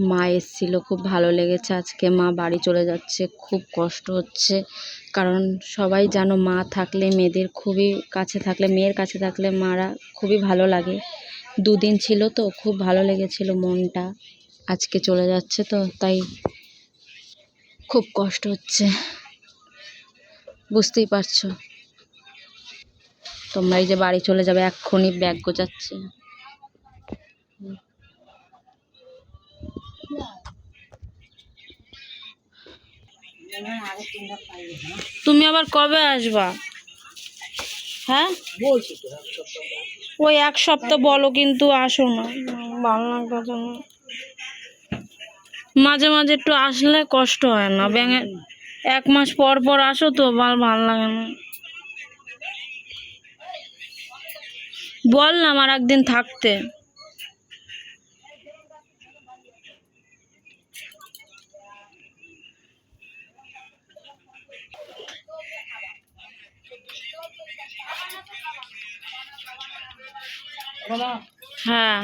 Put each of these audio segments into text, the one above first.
মা এসেছিল, খুব ভালো লেগেছে। আজকে মা বাড়ি চলে যাচ্ছে, খুব কষ্ট হচ্ছে। কারণ সবাই জানো, মা থাকলে মেয়েদের খুবই কাছে থাকলে, মেয়ের কাছে থাকলে মারা খুবই ভালো লাগে। দুদিন ছিল তো, খুব ভালো লেগেছিল মনটা। আজকে চলে যাচ্ছে তো, তাই খুব কষ্ট হচ্ছে। বুঝতেই পারছ? তোমরা এই যে বাড়ি চলে যাবে, এক্ষুনি ব্যাগ গোছাচ্ছে। তুমি আবার কবে আসবা? হ্যাঁ? ওই এক সপ্তাহ বলো কিন্তু আসো না। ভালো লাগতো না। মাঝে মাঝে একটু আসলে কষ্ট হয় না। ব্যাঙে এক মাস পর পর আসো তো ভালো ভালো লাগে না। বললাম আর একদিন থাকতে। হ্যাঁ।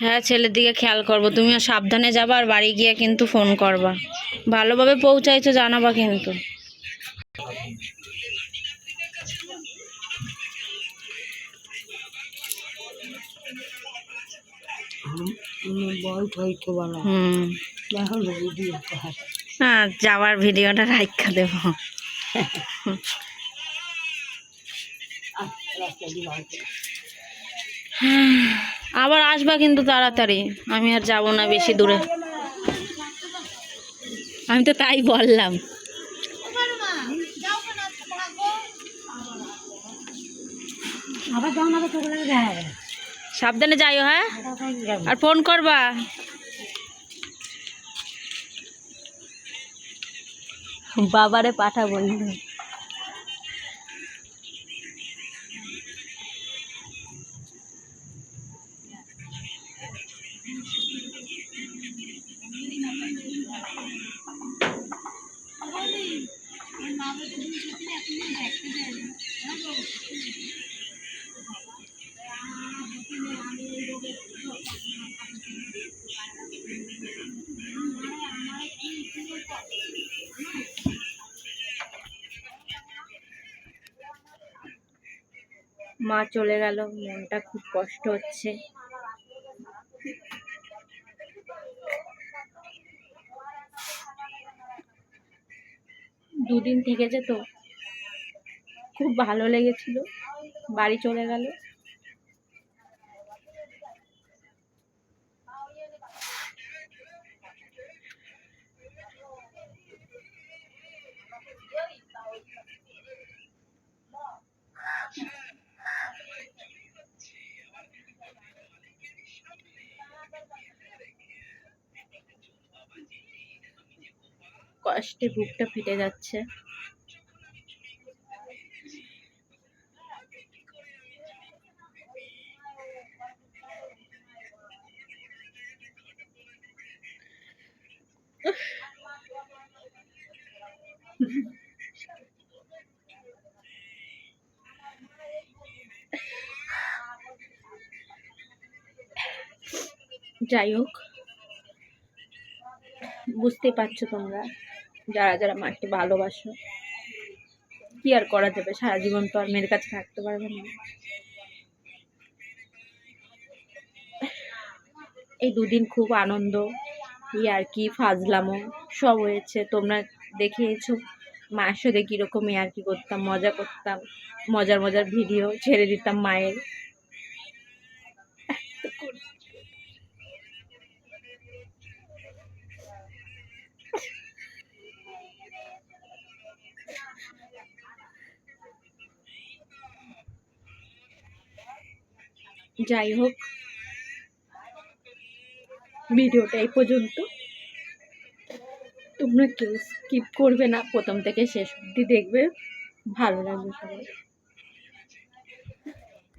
হ্যাঁ ছেলের দিকে খেয়াল করব। তুমিও সাবধানে যাবা আর বাড়ি গিয়ে কিন্তু ফোন করবা। ভালোভাবে পৌঁছাইছো জানাবা কিন্তু। হ্যাঁ যাওয়ার ভিডিওটা রাখা দেব। রাস্তা দিয়ে আবার আসবা কিন্তু তাড়াতাড়ি। আমি আর যাব না বেশি দূরে। আমি তো তাই বললাম। সাবধানে যাইও হ্যাঁ? আর ফোন করবা। বাবারে পাঠাবো। মা চলে গেল, মনটা খুব কষ্ট হচ্ছে। দুদিন থেকেছে তো, খুব ভালো লেগেছিল, বাড়ি চলে গেল। কষ্টে বুকটা ফেটে যাচ্ছে। যাই হোক বুঝতে পারছ তোমরা। যারা যারা মাকে ভালোবাসো, কি আর করা যাবে? সারা জীবন তো আর মেয়ের কাছে থাকতে পারবে না। এই দুদিন খুব আনন্দ আর কি ফাজলামো, সব হয়েছে। তোমরা দেখিয়েছো, মায়ের সাথে কীরকম আর কি করতাম, মজা করতাম, মজার মজার ভিডিও ছেড়ে দিতাম মায়ের। যাই হোক, ভিডিওটা এই পর্যন্ত। তোমরা কেউ স্কিপ করবে না, প্রথম থেকে শেষ অব্দি দেখবে। ভালো লাগবে সবাই।